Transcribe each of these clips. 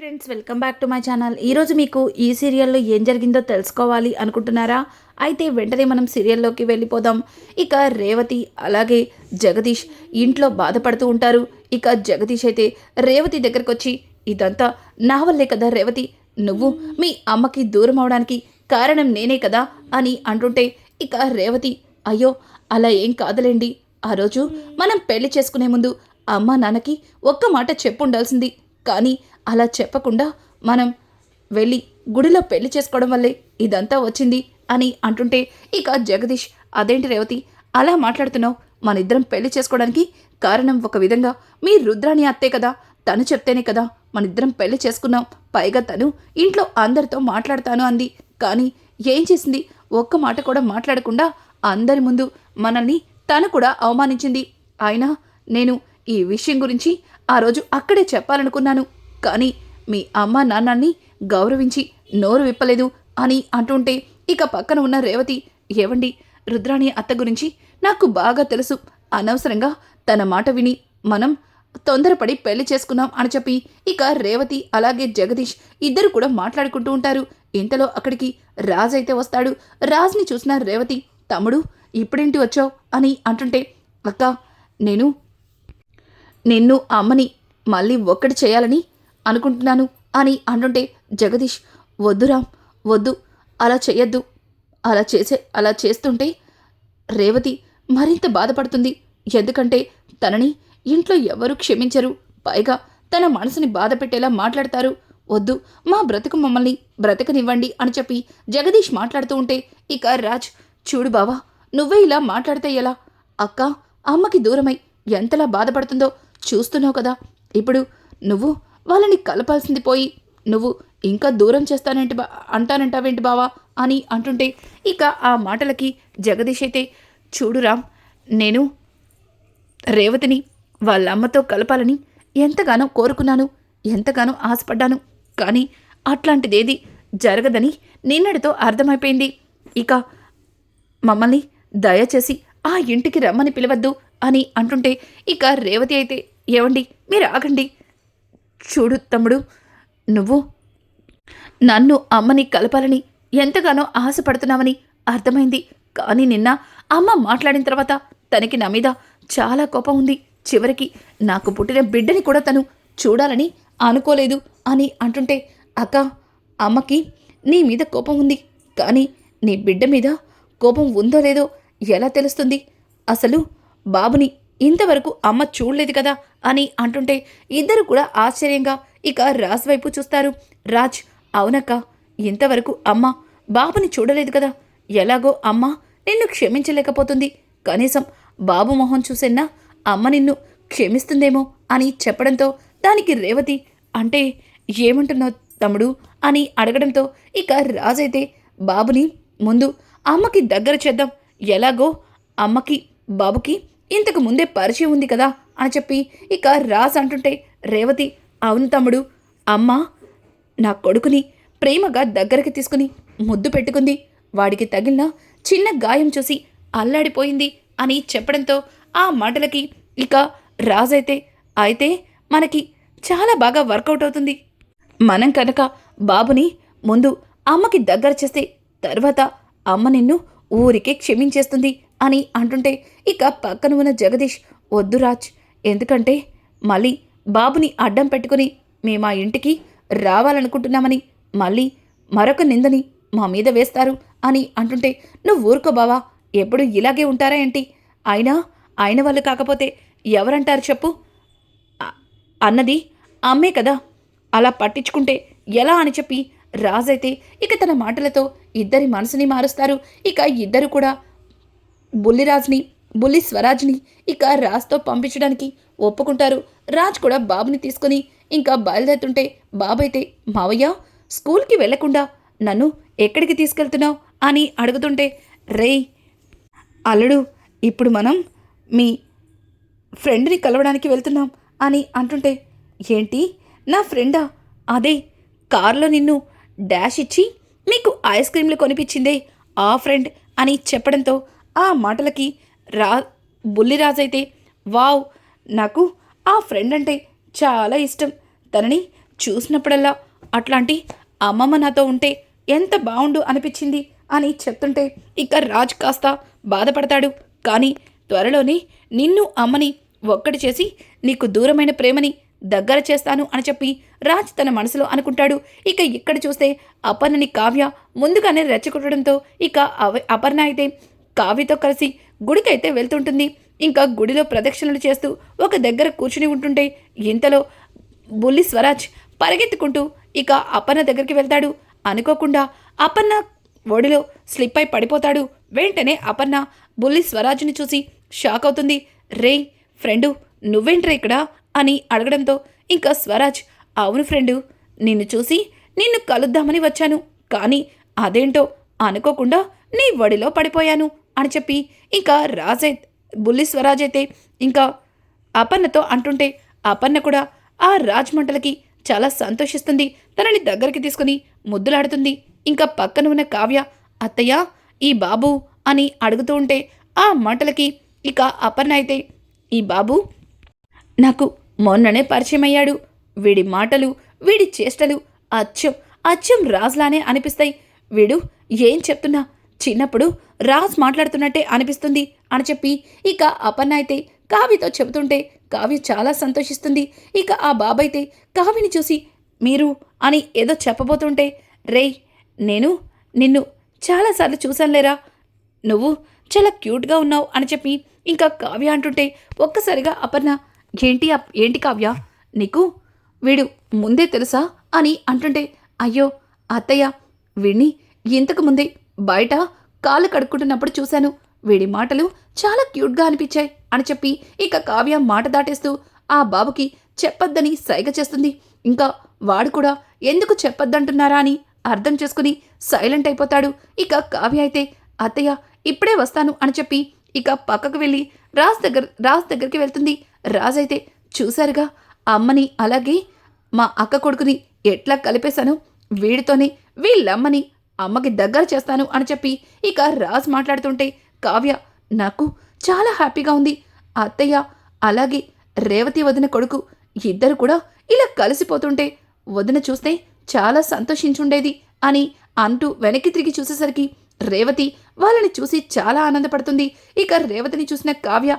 Friends welcome back to my channel ఈరోజు మీకు ఈ సీరియల్లో ఏం జరిగిందో తెలుసుకోవాలి అనుకుంటున్నారా? అయితే వెంటనే మనం సీరియల్లోకి వెళ్ళిపోదాం. ఇక రేవతి అలాగే జగదీష్ ఇంట్లో బాధపడుతూ ఉంటారు. ఇక జగదీష్ అయితే రేవతి దగ్గరకు వచ్చి ఇదంతా నా వల్లే కదా రేవతి? నువ్వు మీ అమ్మకి దూరం అవడానికి కారణం నేనే కదా? అని అంటుంటే ఇక రేవతి అయ్యో అలా ఏం కాదులేండి. ఆ రోజు మనం పెళ్ళి చేసుకునే ముందు అమ్మ నాన్నకి ఒక్క మాట చెప్పుండాల్సింది. కానీ అలా చెప్పకుండా మనం వెళ్ళి గుడిలో పెళ్ళి చేసుకోవడం వల్లే ఇదంతా వచ్చింది అని అంటుంటే ఇక జగదీష్ అదేంటి రేవతి అలా మాట్లాడుతున్నావు? మన ఇద్దరం పెళ్ళి చేసుకోవడానికి కారణం ఒక విధంగా మీ రుద్రాణి అత్తే కదా తను చెప్తేనే కదా మన ఇద్దరం పెళ్ళి చేసుకున్నాం. పైగా తను ఇంట్లో అందరితో మాట్లాడతాను అంది. కానీ ఏం చేసింది? ఒక్క మాట కూడా మాట్లాడకుండా అందరి ముందు మనల్ని తను కూడా అవమానించింది. అయినా నేను ఈ విషయం గురించి ఆ రోజు అక్కడే చెప్పాలనుకున్నాను. కానీ మీ అమ్మ నాన్నని గౌరవించి నోరు విప్పలేదు అని అంటుంటే ఇక పక్కన ఉన్న రేవతి ఏవండి రుద్రాణి అత్త గురించి నాకు బాగా తెలుసు. అనవసరంగా తన మాట విని మనం తొందరపడి పెళ్ళి చేసుకున్నాం అని చెప్పి ఇక రేవతి అలాగే జగదీష్ ఇద్దరు కూడా మాట్లాడుకుంటూ ఉంటారు. ఇంతలో అక్కడికి రాజ్ అయితే వస్తాడు. రాజ్ని చూసిన రేవతి తమ్ముడు ఇప్పుడేంటి వచ్చావు? అని అంటుంటే అక్క నేను నిన్ను అమ్మని మళ్ళీ ఒక్కటి చేయాలని అనుకుంటున్నాను అని అంటుంటే జగదీష్ వద్దురామ్ వద్దు అలా చేయొద్దు అలా చేసే అలా చేస్తుంటే రేవతి మరింత బాధపడుతుంది. ఎందుకంటే తనని ఇంట్లో ఎవరు క్షమించరు. పైగా తన మనసుని బాధ పెట్టేలా మాట్లాడతారు. వద్దు మా బ్రతుకు మమ్మల్ని బ్రతకనివ్వండి అని చెప్పి జగదీష్ మాట్లాడుతూ ఉంటే ఇక రాజ్ చూడు బావా నువ్వే ఇలా మాట్లాడితే ఎలా? అక్క అమ్మకి దూరమై ఎంతలా బాధపడుతుందో చూస్తున్నావు కదా. ఇప్పుడు నువ్వు వాళ్ళని కలపాల్సింది పోయి నువ్వు ఇంకా దూరం చేస్తానంటి బా అంటానంటావేంటి బావా? అని అంటుంటే ఇక ఆ మాటలకి జగదీష్ అయితే చూడురా నేను రేవతిని వాళ్ళ అమ్మతో కలపాలని ఎంతగానో కోరుకున్నాను ఎంతగానో ఆశపడ్డాను కానీ అట్లాంటిదేది జరగదని నిన్నటితో అర్థమైపోయింది. ఇక మమ్మల్ని దయచేసి ఆ ఇంటికి రమ్మని పిలవద్దు అని అంటుంటే ఇక రేవతి అయితే ఏవండి మీరు ఆగండి చూడు తమ్ముడు నువ్వు నన్ను అమ్మని కలపాలని ఎంతగానో ఆశపడుతున్నావని అర్థమైంది. కానీ నిన్న అమ్మ మాట్లాడిన తర్వాత తనకి నా మీద చాలా కోపం ఉంది. చివరికి నాకు పుట్టిన బిడ్డని కూడా తను చూడాలని అనుకోలేదు అని అంటుంటే అక్క అమ్మకి నీ మీద కోపం ఉంది. కానీ నీ బిడ్డ మీద కోపం ఉందో లేదో ఎలా తెలుస్తుంది? అసలు బాబుని ఇంతవరకు అమ్మ చూడలేదు కదా అని అంటుంటే ఇద్దరు కూడా ఆశ్చర్యంగా ఇక రాజ్ వైపు చూస్తారు. రాజ్ అవునక్క ఇంతవరకు అమ్మ బాబుని చూడలేదు కదా. ఎలాగో అమ్మ నిన్ను క్షమించలేకపోతుంది. కనీసం బాబు మొహం చూసెన్నా అమ్మ నిన్ను క్షమిస్తుందేమో అని చెప్పడంతో దానికి రేవతి అంటే ఏమంటున్నావు తమ్ముడు? అని అడగడంతో ఇక రాజైతే బాబుని ముందు అమ్మకి దగ్గర చేద్దాం. ఎలాగో అమ్మకి బాబుకి ఇంతకు ముందే పరిచయం ఉంది కదా అని చెప్పి ఇక రాజ్ అంటుంటే రేవతి అవును తమ్ముడు అమ్మ నా కొడుకుని ప్రేమగా దగ్గరికి తీసుకుని ముద్దు పెట్టుకుంది. వాడికి తగిలిన చిన్న గాయం చూసి అల్లాడిపోయింది అని చెప్పడంతో ఆ మాటలకి ఇక రాజైతే అయితే మనకి చాలా బాగా వర్కౌట్ అవుతుంది. మనం కనుక బాబుని ముందు అమ్మకి దగ్గర చేస్తే తర్వాత అమ్మ నిన్ను ఊరికే క్షమించేస్తుంది అని అంటుంటే ఇక పక్కన ఉన్న జగదీష్ వద్దు రాజ్ ఎందుకంటే మళ్ళీ బాబుని అడ్డం పెట్టుకుని మేము ఆ ఇంటికి రావాలనుకుంటున్నామని మళ్ళీ మరొక నిందని మా మీద వేస్తారు అని అంటుంటే నువ్వు ఊరుకో బావా ఎప్పుడు ఇలాగే ఉంటారా ఏంటి? అయినా ఆయన వాళ్ళు కాకపోతే ఎవరంటారు చెప్పు? అన్నది అమ్మే కదా. అలా పట్టించుకుంటే ఎలా అని చెప్పి రాజైతే ఇక తన మాటలతో ఇద్దరి మనసుని మారుస్తారు. ఇక ఇద్దరు కూడా బుల్లిరాజ్ని బుల్లి స్వరాజ్ని ఇక రాజ్తో పంపించడానికి ఒప్పుకుంటారు. రాజ్ కూడా బాబుని తీసుకుని ఇంకా బయలుదేరుతుంటే బాబైతే మావయ్య స్కూల్కి వెళ్ళకుండా నన్ను ఎక్కడికి తీసుకెళ్తున్నావు? అని అడుగుతుంటే రేయ్ అల్లుడు ఇప్పుడు మనం మీ ఫ్రెండ్ని కలవడానికి వెళ్తున్నాం అని అంటుంటే ఏంటి నా ఫ్రెండా? అదే కారులో నిన్ను డాష్ ఇచ్చి మీకు ఐస్ క్రీమ్లు కొనిపించిందే ఆ ఫ్రెండ్ అని చెప్పడంతో ఆ మాటలకి రా బుల్లిరాజైతే వావ్ నాకు ఆ ఫ్రెండ్ అంటే చాలా ఇష్టం. తనని చూసినప్పుడల్లా అట్లాంటి అమ్మమ్మ నాతో ఉంటే ఎంత బాగుండు అనిపించింది అని చెప్తుంటే ఇక రాజ్ కాస్త బాధపడతాడు. కానీ త్వరలోనే నిన్ను అమ్మని ఒక్కటి చేసి నీకు దూరమైన ప్రేమని దగ్గర చేస్తాను అని చెప్పి రాజ్ తన మనసులో అనుకుంటాడు. ఇక ఇక్కడ చూస్తే అపర్ణని కావ్య ముందుగానే రెచ్చగొట్టడంతో ఇక అవ అపర్ణ అయితే కావ్యతో కలిసి గుడికైతే వెళ్తుంటుంది. ఇంకా గుడిలో ప్రదక్షిణలు చేస్తూ ఒక దగ్గర కూర్చుని ఉంటుంటే ఇంతలో బుల్లి స్వరాజ్ పరిగెత్తుకుంటూ ఇక అపర్ణ దగ్గరికి వెళ్తాడు. అనుకోకుండా అపర్ణ ఒడిలో స్లిప్ అయి పడిపోతాడు. వెంటనే అపర్ణ బుల్లి స్వరాజ్ని చూసి షాక్ అవుతుంది. రే ఫ్రెండు నువ్వేంట్రా ఇక్కడ? అని అడగడంతో ఇంకా స్వరాజ్ అవును ఫ్రెండు నిన్ను చూసి నిన్ను కలుద్దామని వచ్చాను. కానీ అదేంటో అనుకోకుండా నీ వడిలో పడిపోయాను. అని చెప్పి ఇంకా రాజే బుల్లి స్వరాజ్ అయితే ఇంకా అపర్ణతో అంటుంటే అపర్ణ కూడా ఆ రాజ్మంటలకి చాలా సంతోషిస్తుంది. తనని దగ్గరికి తీసుకుని ముద్దులాడుతుంది. ఇంకా పక్కన ఉన్న కావ్య అత్తయ్య ఈ బాబు అని అడుగుతూ ఉంటే ఆ మంటలకి ఇక అపర్ణ అయితే ఈ బాబు నాకు మొన్ననే పరిచయం అయ్యాడు. వీడి మాటలు వీడి చేష్టలు అచ్చం అచ్చం రాజులానే అనిపిస్తాయి. వీడు ఏం చెప్తున్నా చిన్నప్పుడు రాజ్ మాట్లాడుతున్నట్టే అనిపిస్తుంది అని చెప్పి ఇక అపర్ణ అయితే కావ్యతో చెబుతుంటే కావ్య చాలా సంతోషిస్తుంది. ఇక ఆ బాబైతే కావ్యని చూసి మీరు అని ఏదో చెప్పబోతుంటే రేయ్ నేను నిన్ను చాలాసార్లు చూశానులేరా నువ్వు చాలా క్యూట్గా ఉన్నావు అని చెప్పి ఇంకా కావ్య అంటుంటే ఒక్కసారిగా అపర్ణ ఏంటి ఏంటి కావ్య? నీకు వీడు ముందే తెలుసా? అని అంటుంటే అయ్యో అత్తయ్య వీడిని ఇంతకు ముందే బయట కాళ్ళు కడుక్కుంటున్నప్పుడు చూశాను. వీడి మాటలు చాలా క్యూట్గా అనిపించాయి అని చెప్పి ఇక కావ్య మాట దాటేస్తూ ఆ బాబుకి చెప్పొద్దని సైగ చేస్తుంది. ఇంకా వాడు కూడా ఎందుకు చెప్పొద్దంటున్నారా అని అర్థం చేసుకుని సైలెంట్ అయిపోతాడు. ఇక కావ్య అయితే అత్తయ్య ఇప్పుడే వస్తాను అని చెప్పి ఇక పక్కకు వెళ్ళి రాజ్ దగ్గర రాజ్ దగ్గరికి వెళ్తుంది. రాజ్ అయితే చూశారుగా అమ్మని అలాగే మా అక్క కొడుకుని ఎట్లా కలిపేశాను? వీడితోనే వీళ్ళమ్మని అమ్మకి దగ్గర చేస్తాను అని చెప్పి ఇక రాజ్ మాట్లాడుతుంటే కావ్య నాకు చాలా హ్యాపీగా ఉంది. అత్తయ్య అలాగే రేవతి వదిన కొడుకు ఇద్దరు కూడా ఇలా కలిసిపోతుంటే వదిన చూస్తే చాలా సంతోషించుండేది అని అంటూ వెనక్కి తిరిగి చూసేసరికి రేవతి వాళ్ళని చూసి చాలా ఆనందపడుతుంది. ఇక రేవతిని చూసిన కావ్య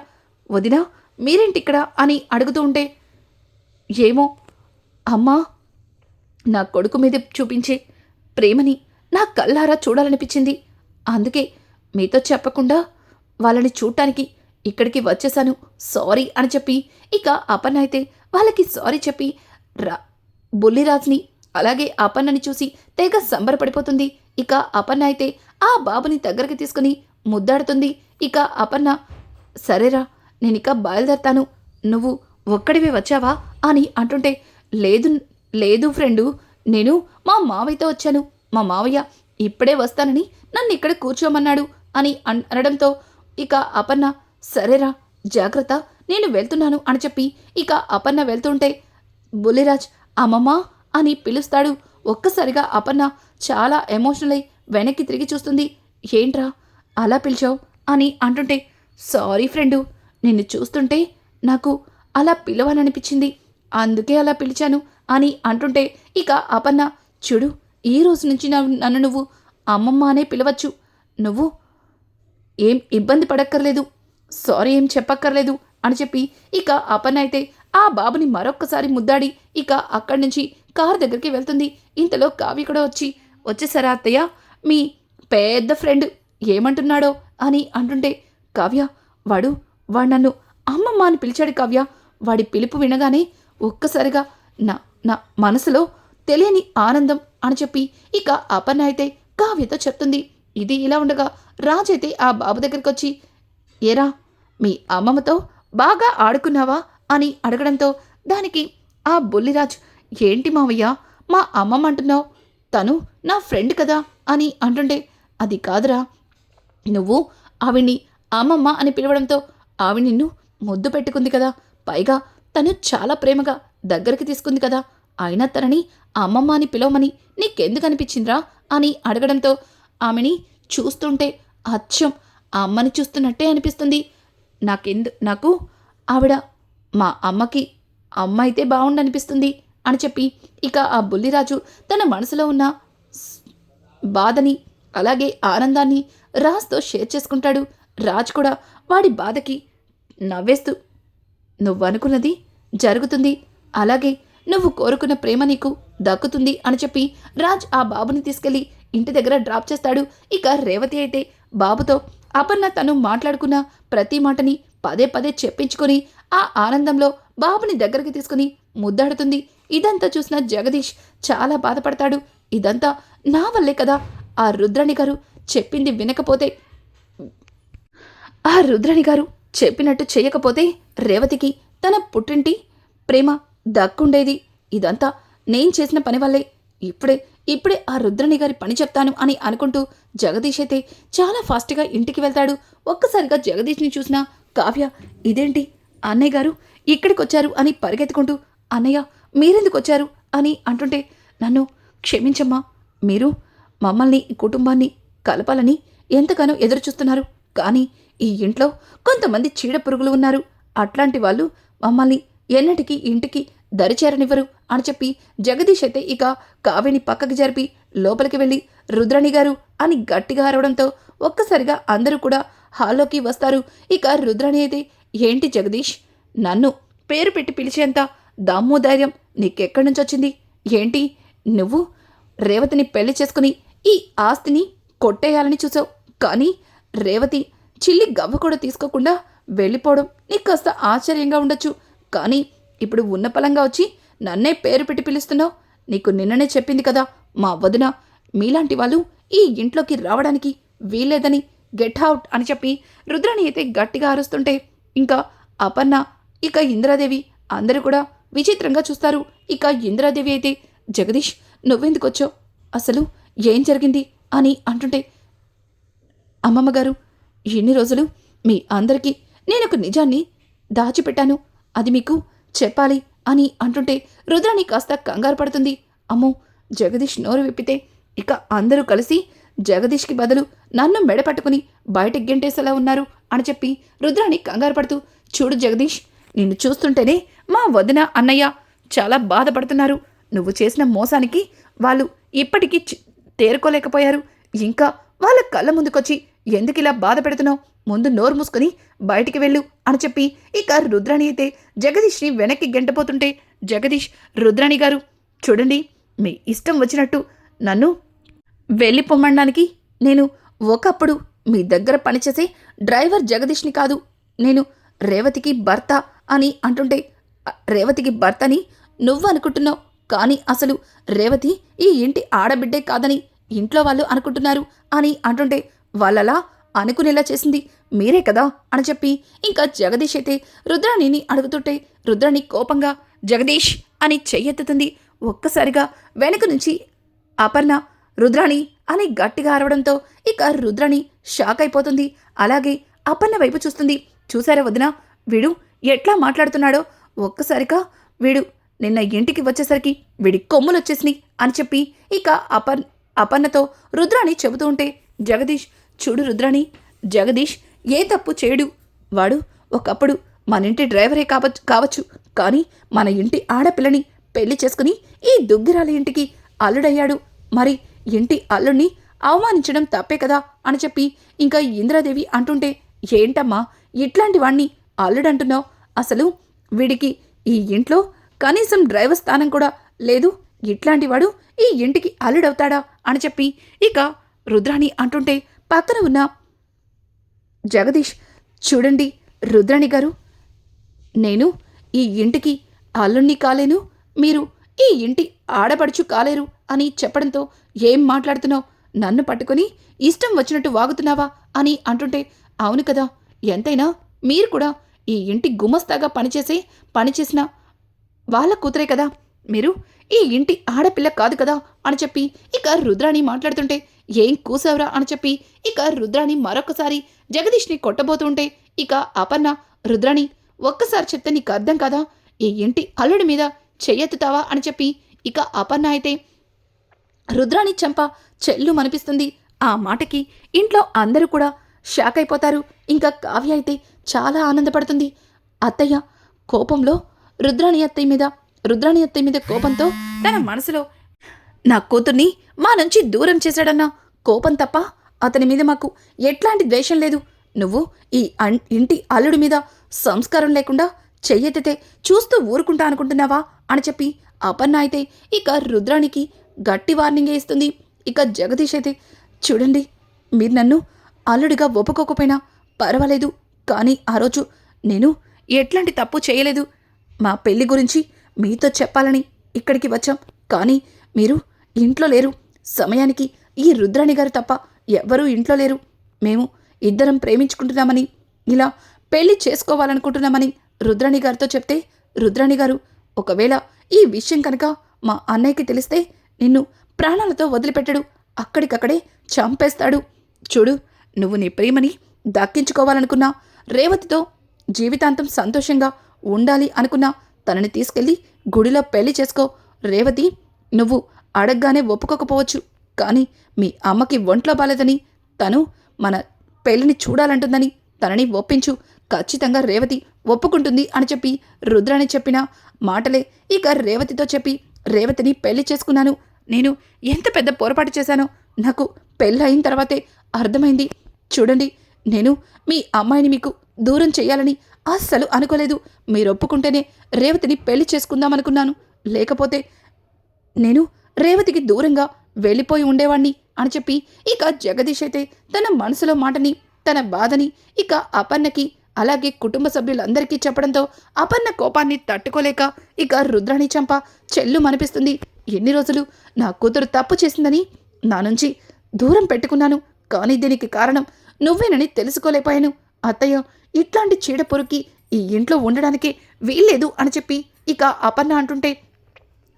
వదిన మీరేంటిక్కడ? అని అడుగుతూ ఉంటే ఏమో అమ్మా నా కొడుకు మీద చూపించే ప్రేమని నా కళ్ళారా చూడాలనిపించింది. అందుకే మీతో చెప్పకుండా వాళ్ళని చూడటానికి ఇక్కడికి వచ్చేసాను సారీ అని చెప్పి ఇక అపన్న అయితే వాళ్ళకి సారీ చెప్పి రా బుల్లిరాజ్ని అలాగే అపన్నని చూసి తెగ సంబరపడిపోతుంది. ఇక అపన్న అయితే ఆ బాబుని దగ్గరికి తీసుకుని ముద్దాడుతుంది. ఇక అపర్ణ సరేరా నేనిక బయలుదేరతాను. నువ్వు ఒక్కడివే వచ్చావా? అని అంటుంటే లేదు లేదు ఫ్రెండు నేను మా మావయ్యతో వచ్చాను. మా మావయ్య ఇప్పుడే వస్తానని నన్ను ఇక్కడ కూర్చోమన్నాడు అని అన్- అనడంతో ఇక అపర్ణ సరేరా జాగ్రత్త నేను వెళ్తున్నాను అని చెప్పి ఇక అపర్ణ వెళ్తుంటే బుల్లిరాజ్ అమ్మమ్మ అని పిలుస్తాడు. ఒక్కసారిగా అపర్ణ చాలా ఎమోషనల్ అయి వెనక్కి తిరిగి చూస్తుంది. ఏంట్రా అలా పిలిచావు అని అంటుంటే సారీ ఫ్రెండు నిన్ను చూస్తుంటే నాకు అలా పిలవాలనిపించింది. అందుకే అలా పిలిచాను అని అంటుంటే ఇక అపర్ణ చూడు ఈ రోజు నుంచి నన్ను నువ్వు అమ్మమ్మ అనే పిలవచ్చు. నువ్వు ఏం ఇబ్బంది పడక్కర్లేదు. సారీ ఏం చెప్పక్కర్లేదు అని చెప్పి ఇక అపర్ణ అయితే ఆ బాబుని మరొక్కసారి ముద్దాడి ఇక అక్కడి నుంచి కారు దగ్గరికి వెళ్తుంది. ఇంతలో కావ్య కూడా వచ్చి వచ్చేసారా అత్తయ్య? మీ పెద్ద ఫ్రెండ్ ఏమంటున్నాడో? అని అంటుంటే కావ్య వాడు వాడు నన్ను అమ్మమ్మ అని పిలిచాడు కావ్య. వాడి పిలుపు వినగానే ఒక్కసారిగా నా నా మనసులో తెలియని ఆనందం అని చెప్పి ఇక అపర్ణ అయితే కావ్యతో చెప్తుంది. ఇది ఇలా ఉండగా రాజైతే ఆ బాబు దగ్గరికి వచ్చి ఏరా మీ అమ్మమ్మతో బాగా ఆడుకున్నావా? అని అడగడంతో దానికి ఆ బుల్లిరాజ్ ఏంటి మావయ్య మా అమ్మమ్మ అంటున్నావు. తను నా ఫ్రెండ్ కదా అని అంటుండే అది కాదురా. నువ్వు ఆవిడ్ని అమ్మమ్మ అని పిలవడంతో ఆవిడ నిన్ను ముద్దు పెట్టుకుంది కదా. పైగా తను చాలా ప్రేమగా దగ్గరికి తీసుకుంది కదా. అయినా తనని అమ్మమ్మ అని పిలవమని నీకెందుకు అనిపించిందిరా అని అడగడంతో ఆమెని చూస్తుంటే అచ్చం ఆ అమ్మని చూస్తున్నట్టే అనిపిస్తుంది. నాకెందు నాకు ఆవిడ మా అమ్మకి అమ్మ అయితే బాగుండనిపిస్తుంది అని చెప్పి ఇక ఆ బుల్లిరాజు తన మనసులో ఉన్న బాధని అలాగే ఆనందాన్ని రాజ్తో షేర్ చేసుకుంటాడు. రాజ్ కూడా వాడి బాధకి నవ్వేస్తూ నువ్వనుకున్నది జరుగుతుంది. అలాగే నువ్వు కోరుకున్న ప్రేమ నీకు దక్కుతుంది అని చెప్పి రాజ్ ఆ బాబుని తీసుకెళ్ళి ఇంటి దగ్గర డ్రాప్ చేస్తాడు. ఇక రేవతి అయితే బాబుతో అపర్ణ తను మాట్లాడుకున్న ప్రతి మాటని పదే పదే చెప్పించుకొని ఆ ఆనందంలో బాబుని దగ్గరికి తీసుకుని ముద్దాడుతుంది. ఇదంతా చూసిన జగదీష్ చాలా బాధపడతాడు. ఇదంతా నా వల్లే కదా. ఆ రుద్రణి గారు చెప్పింది వినకపోతే ఆ రుద్రణి గారు చెప్పినట్టు చేయకపోతే రేవతికి తన పుట్టింటి ప్రేమ దక్కుండేది. ఇదంతా నేను చేసిన పని వల్లే. ఇప్పుడే ఇప్పుడే ఆ రుద్రని గారి పని చెప్తాను అని అనుకుంటూ జగదీష్ అయితే చాలా ఫాస్ట్గా ఇంటికి వెళ్తాడు. ఒక్కసారిగా జగదీష్ని చూసిన కావ్య ఇదేంటి? అన్నయ్య గారు ఇక్కడికి వచ్చారు అని పరిగెత్తుకుంటూ అన్నయ్య మీరెందుకు వచ్చారు అని అంటుంటే నన్ను క్షమించమ్మా. మీరు మమ్మల్ని కుటుంబాన్ని కలపాలని ఎంతగానో ఎదురుచూస్తున్నారు. కానీ ఈ ఇంట్లో కొంతమంది చీడ పురుగులు ఉన్నారు. అట్లాంటి వాళ్ళు మమ్మల్ని ఎన్నటికీ ఇంటికి దరిచేరనివ్వరు అని చెప్పి జగదీష్ అయితే ఇక కావ్యని పక్కకి జరిపి లోపలికి వెళ్ళి రుద్రణి గారు అని గట్టిగా అరవడంతో ఒక్కసారిగా అందరూ కూడా హాల్లోకి వస్తారు. ఇక రుద్రణి అయితే ఏంటి జగదీష్ నన్ను పేరు పెట్టి పిలిచేంత దమ్ము ధైర్యం నీకెక్కడి నుంచి వచ్చింది? ఏంటి నువ్వు రేవతిని పెళ్ళి చేసుకుని ఈ ఆస్తిని కొట్టేయాలని చూసావు? కానీ రేవతి చిల్లి గవ్వ కూడా తీసుకోకుండా వెళ్ళిపోవడం నీకు కాస్త ఆశ్చర్యంగా ఉండొచ్చు. కానీ ఇప్పుడు ఉన్న పలంగా వచ్చి నన్నే పేరు పెట్టి పిలుస్తున్నావు? నీకు నిన్ననే చెప్పింది కదా మా వదిన. మీలాంటి వాళ్ళు ఈ ఇంట్లోకి రావడానికి వీల్లేదని గెట్ అవుట్ అని చెప్పి రుద్రాణి అయితే గట్టిగా అరుస్తుంటే ఇంకా అపర్ణ ఇక ఇందిరాదేవి అందరూ కూడా విచిత్రంగా చూస్తారు. ఇక ఇందిరాదేవి అయితే జగదీష్ నువ్వెందుకు వచ్చావు? అసలు ఏం జరిగింది? అని అంటుంటే అమ్మమ్మ గారు ఎన్ని రోజులు మీ అందరికీ నేను ఒక నిజాన్ని దాచిపెట్టాను. అది మీకు చెప్పాలి అని అంటుంటే రుద్రాణి కాస్త కంగారు పడుతుంది. అమ్మో జగదీష్ నోరు విప్పితే ఇక అందరూ కలిసి జగదీష్కి బదులు నన్ను మెడపట్టుకుని బయటకు గెంటేసేలా ఉన్నారు అని చెప్పి రుద్రాణి కంగారు పడుతూ చూడు జగదీష్ నిన్ను చూస్తుంటేనే మా వదిన అన్నయ్య చాలా బాధపడుతున్నారు. నువ్వు చేసిన మోసానికి వాళ్ళు ఇప్పటికీ చి- తేరుకోలేకపోయారు. ఇంకా వాళ్ళ కళ్ళ ముందుకొచ్చి ఎందుకు ఇలా బాధ పెడుతున్నావు? ముందు నోరు మూసుకొని బయటికి వెళ్ళు అని చెప్పి ఇక రుద్రాణి అయితే జగదీష్ని వెనక్కి గెంటపోతుంటే జగదీష్ రుద్రాణి గారు చూడండి మీ ఇష్టం వచ్చినట్టు నన్ను వెళ్ళిపోమ్మడానికి నేను ఒకప్పుడు మీ దగ్గర పనిచేసే డ్రైవర్ జగదీష్ని కాదు నేను రేవతికి భర్త అని అంటుంటే రేవతికి భర్తని నువ్వు అనుకుంటున్నావు కానీ అసలు రేవతి ఈ ఇంటి ఆడబిడ్డే కాదని ఇంట్లో వాళ్ళు అనుకుంటున్నారు అని అంటుంటే వాళ్ళలా అనుకునేలా చేసింది. మీరే కదా అని చెప్పి ఇంకా జగదీష్ అయితే రుద్రాణిని అడుగుతుంటే రుద్రాణి కోపంగా జగదీష్ అని చెయ్యెత్తుతుంది. ఒక్కసారిగా వెనక నుంచి అపర్ణ రుద్రాణి అని గట్టిగా అరవడంతో ఇక రుద్రాణి షాక్ అయిపోతుంది. అలాగే అపర్ణ వైపు చూస్తుంది. చూసారా వదిన వీడు ఎట్లా మాట్లాడుతున్నాడో? ఒక్కసారిగా వీడు నిన్న ఇంటికి వచ్చేసరికి వీడి కొమ్ములు వచ్చేసినాయి అని చెప్పి ఇక అపర్ అపర్ణతో రుద్రాణి చెబుతూ ఉంటే జగదీష్ చూడు రుద్రాణి జగదీష్ ఏ తప్పు చేయడు. వాడు ఒకప్పుడు మన ఇంటి డ్రైవరే కావచ్చు కావచ్చు. కానీ మన ఇంటి ఆడపిల్లని పెళ్ళి చేసుకుని ఈ దుగ్గిరాల ఇంటికి అల్లుడయ్యాడు. మరి ఇంటి అల్లుడిని అవమానించడం తప్పే కదా అని చెప్పి ఇంకా ఇంద్రాదేవి అంటుంటే ఏంటమ్మా ఇట్లాంటి వాణ్ణి అల్లుడంటున్నావు? అసలు వీడికి ఈ ఇంట్లో కనీసం డ్రైవర్ స్థానం కూడా లేదు. ఇట్లాంటివాడు ఈ ఇంటికి అల్లుడవుతాడా? అని చెప్పి ఇక రుద్రాణి అంటుంటే పక్కన ఉన్న జగదీష్ చూడండి రుద్రాణి గారు నేను ఈ ఇంటికి అల్లుణ్ణి కాలేను. మీరు ఈ ఇంటి ఆడపడుచు కాలేరు అని చెప్పడంతో ఏం మాట్లాడుతున్నావు? నన్ను పట్టుకొని ఇష్టం వచ్చినట్టు వాగుతున్నావా? అని అంటుంటే అవును కదా ఎంతైనా మీరు కూడా ఈ ఇంటి గుమస్తాగా పనిచేసే పనిచేసిన వాళ్ళ కూతురే కదా. మీరు ఈ ఇంటి ఆడపిల్ల కాదు కదా అని చెప్పి ఇక రుద్రాణి మాట్లాడుతుంటే ఏం కూసావురా? అని చెప్పి ఇక రుద్రాణి మరొకసారి జగదీష్ని కొట్టబోతుంటే ఇక అపర్ణ రుద్రాణి ఒక్కసారి చెప్తే నీకు అర్థం కదా? ఈ ఇంటి అల్లుడి మీద చెయ్యెత్తుతావా? అని చెప్పి ఇక అపర్ణ అయితే రుద్రాణి చంప చెల్లు మనిపిస్తుంది ఆ మాటకి ఇంట్లో అందరూ కూడా షాక్ అయిపోతారు. ఇంకా కావ్య అయితే చాలా ఆనందపడుతుంది. అత్తయ్య కోపంలో రుద్రాణి అత్తయ్య మీద రుద్రాణి అత్తయ్య మీద కోపంతో తన మనసులో నా కూతుర్ని మా నుంచి దూరం చేశాడన్న కోపం తప్ప అతని మీద మాకు ఎట్లాంటి ద్వేషం లేదు. నువ్వు ఈ అన్- ఇంటి అల్లుడి మీద సంస్కారం లేకుండా చెయ్యెత్తితే చూస్తూ ఊరుకుంటా అనుకుంటున్నావా అని చెప్పి అపర్ణ అయితే ఇక రుద్రానికి గట్టి వార్నింగే ఇస్తుంది. ఇక జగదీష్ అయితే చూడండి మీరు నన్ను అల్లుడిగా ఒప్పుకోకపోయినా పర్వాలేదు కానీ ఆ రోజు నేను ఎట్లాంటి తప్పు చేయలేదు. మా పెళ్ళి గురించి మీతో చెప్పాలని ఇక్కడికి వచ్చాం. కానీ మీరు ఇంట్లో లేరు. సమయానికి ఈ రుద్రాణి గారు తప్ప ఎవ్వరూ ఇంట్లో లేరు. మేము ఇద్దరం ప్రేమించుకుంటున్నామని ఇలా పెళ్ళి చేసుకోవాలనుకుంటున్నామని రుద్రాణి గారితో చెప్తే రుద్రాణి గారు ఒకవేళ ఈ విషయం కనుక మా అన్నయ్యకి తెలిస్తే నిన్ను ప్రాణాలతో వదిలిపెట్టడు. అక్కడికక్కడే చంపేస్తాడు. చూడు నువ్వు నీ ప్రేమని దక్కించుకోవాలనుకున్నా రేవతితో జీవితాంతం సంతోషంగా ఉండాలి అనుకున్నా తనని తీసుకెళ్ళి గుడిలో పెళ్ళి చేసుకో. రేవతి నువ్వు అడగ్గానే ఒప్పుకోకపోవచ్చు. కానీ మీ అమ్మకి ఒంట్లో బాలేదని తను మన పెళ్ళిని చూడాలంటుందని తనని ఒప్పించు. ఖచ్చితంగా రేవతి ఒప్పుకుంటుంది అని చెప్పి రుద్రాని చెప్పిన మాటలే ఇక రేవతితో చెప్పి రేవతిని పెళ్ళి చేసుకున్నాను. నేను ఎంత పెద్ద పొరపాటు చేశానో నాకు పెళ్ళి అయిన తర్వాతే అర్థమైంది. చూడండి నేను మీ అమ్మాయిని మీకు దూరం చేయాలని అస్సలు అనుకోలేదు. మీరు ఒప్పుకుంటేనే రేవతిని పెళ్ళి చేసుకుందామనుకున్నాను. లేకపోతే నేను రేవతికి దూరంగా వెళ్ళిపోయి ఉండేవాణ్ణి అని చెప్పి ఇక జగదీష్ అయితే తన మనసులో మాటని తన బాధని ఇక అపర్ణకి అలాగే కుటుంబ సభ్యులందరికీ చెప్పడంతో అపర్ణ కోపాన్ని తట్టుకోలేక ఇక రుద్రాణి చంప చెల్లు మనిపిస్తుంది. ఎన్ని రోజులు నా కూతురు తప్పు చేసిందని నా నుంచి దూరం పెట్టుకున్నాను. కానీ దీనికి కారణం నువ్వేనని తెలుసుకోలేకపోయాను. అత్తయ్య ఇట్లాంటి చీడపురుకి ఈ ఇంట్లో ఉండడానికి వీల్లేదు అని చెప్పి ఇక అపర్ణ అంటుంటే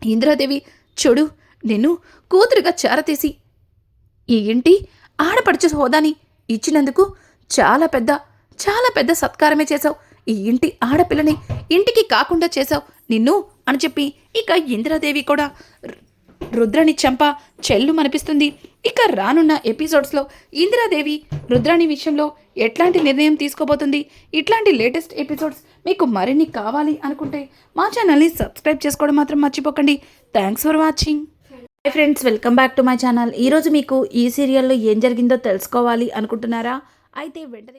ఇందిరాదేవి చూడు నేను కూతురుగా చేరతీసి ఈ ఇంటి ఆడపడిచే హోదాని ఇచ్చినందుకు చాలా పెద్ద చాలా పెద్ద సత్కారమే చేశావు. ఈ ఇంటి ఆడపిల్లని ఇంటికి కాకుండా చేశావు నిన్ను అని చెప్పి ఇక ఇందిరాదేవి కూడా రుద్రని చెంప చెల్లు మనిపిస్తుంది. ఇక రానున్న ఎపిసోడ్స్లో ఇందిరాదేవి రుద్రాణి విషయంలో ఎట్లాంటి నిర్ణయం తీసుకోబోతుంది? ఇట్లాంటి లేటెస్ట్ ఎపిసోడ్స్ మీకు మరిన్ని కావాలి అనుకుంటే మా ఛానల్ని సబ్స్క్రైబ్ చేసుకోవడం మాత్రం మర్చిపోకండి. Thanks for watching hi friends welcome back to my channel ఈరోజు మీకు ఈ సీరియల్లో ఏం జరిగిందో తెలుసుకోవాలి అనుకుంటున్నారా? అయితే వెంటనే